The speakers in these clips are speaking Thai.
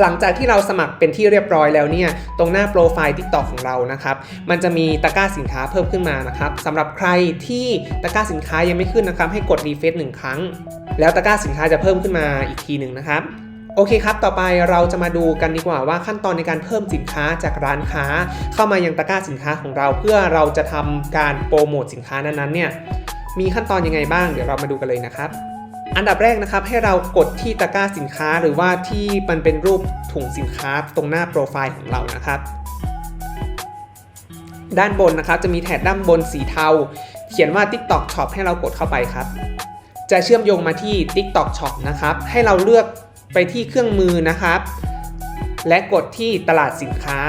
หลังจากที่เราสมัครเป็นที่เรียบร้อยแล้วเนี่ยตรงหน้าโปรไฟล์ TikTok ของเรานะครับมันจะมีตะกร้าสินค้าเพิ่มขึ้นมานะครับสำหรับใครที่ตะกร้าสินค้ายังไม่ขึ้นนะครับให้กดรีเฟซหนึ่งครั้ง แล้วตะกร้าสินค้าจะเพิ่มขึ้นมาอีกทีหนึ่งนะครับโอเคครับ ต่อไปเราจะมาดูกันดีกว่าว่าขั้นตอนในการเพิ่มสินค้าจากร้านค้า เข้ามายังตะกร้าสินค้าของเรา เพื่อเราจะทำการโปรโมทสินค้านั้นๆเนี่ยมีขั้นตอนยังไงบ้างเดี๋ยวเรามาดูกันเลยนะครับ อันดับแรกนะครับให้เรากดที่ตะกร้าสินค้าหรือว่าที่มันเป็นรูปถุงสินค้าตรงหน้าโปรไฟล์ของเรานะครับ ด้านบนนะครับจะมีแถบด้านบนสีเทา เขียนว่า TikTok Shop ให้เรากดเข้าไปครับ จะเชื่อมโยงมาที่ TikTok Shop นะครับ ให้เราเลือกไปที่เครื่องมือนะครับ และกดที่ตลาดสินค้า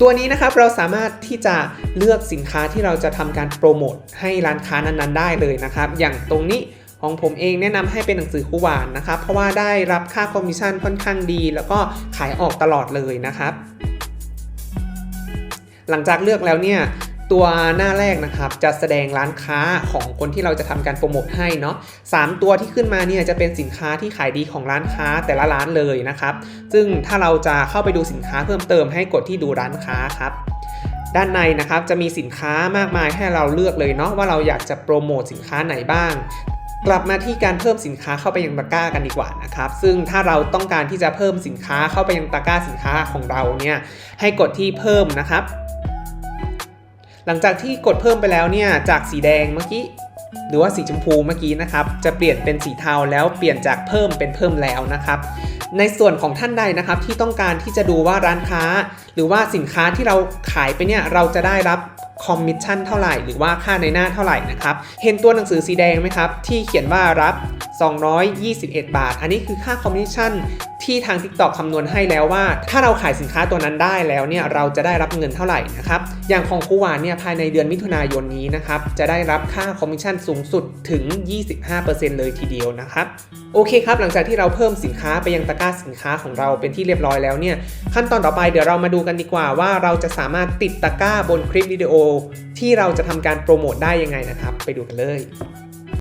ตัวนี้นะครับเราสามารถที่จะเลือกสินค้าที่เราจะทำการโปรโมทให้ร้านค้านั้นๆ ได้เลยนะครับ อย่างตรงนี้ ของผมเองแนะนำให้เป็นหนังสือคู่หวานนะครับ เพราะว่าได้รับค่าคอมมิชชั่นค่อนข้างดี แล้วก็ขายออกตลอดเลยนะครับ หลังจากเลือกแล้วเนี่ยตัวหน้าแรกนะครับจะแสดงร้านค้าของคนที่เราจะทำการโปรโมทให้เนาะสามตัวที่ขึ้นมาเนี่ยจะเป็นสินค้าที่ขายดีของร้านค้าแต่ละร้านเลยนะครับ ซึ่งถ้าเราจะเข้าไปดูสินค้าเพิ่มเติมให้กดที่ดูร้านค้าครับด้านในนะครับจะมีสินค้ามากมายให้เราเลือกเลยเนาะว่าเราอยากจะโปรโมทสินค้าไหนบ้าง กลับมาที่การเพิ่มสินค้าเข้าไปยังตะกร้ากันดีกว่านะครับ ซึ่งถ้าเราต้องการที่จะเพิ่มสินค้าเข้าไปยังตะกร้าสินค้าของเราเนี่ย ให้กดที่เพิ่มนะครับ หลังจากที่กดเพิ่มไปแล้วเนี่ย จากสีแดงเมื่อกี้ หรือว่าสีชมพูเมื่อกี้นะครับ จะเปลี่ยนเป็นสีเทาแล้วเปลี่ยนจากเพิ่มเป็นเพิ่มแล้วนะครับ ในส่วนของท่านใดนะครับที่ต้องการที่จะดูว่าร้านค้า หรือว่าสินค้าที่เราขายไปเนี่ยเราจะได้รับ คอมมิชชั่นเท่าไหร่ หรือว่าค่าในหน้าเท่าไหร่นะครับ เห็นตัวหนังสือสีแดงไหมครับ ที่เขียนว่ารับ 221 บาท อันนี้คือค่าคอมมิชชั่นที่ทาง TikTok คำนวณให้แล้วว่า ถ้าเราขายสินค้าตัวนั้นได้แล้วเนี่ยเราจะได้รับเงินเท่าไหร่นะครับ อย่างของคูวานเนี่ยภายในเดือนมิถุนายนนี้นะครับจะได้รับค่าคอมมิชชั่นสูงสุดถึง 25%เลยทีเดียวนะครับโอเคครับ หลังจากที่เราเพิ่มสินค้าไปยังตะกร้าสินค้าของเราเป็นที่เรียบร้อยแล้วเนี่ยขั้นตอนต่อไปเดี๋ยวเรามาดูกันดีกว่าว่าเราจะสามารถติดตะกร้าบนคลิปวิดีโอที่เราจะทำการโปรโมทได้ยังไงนะครับ ไปดูกันเลย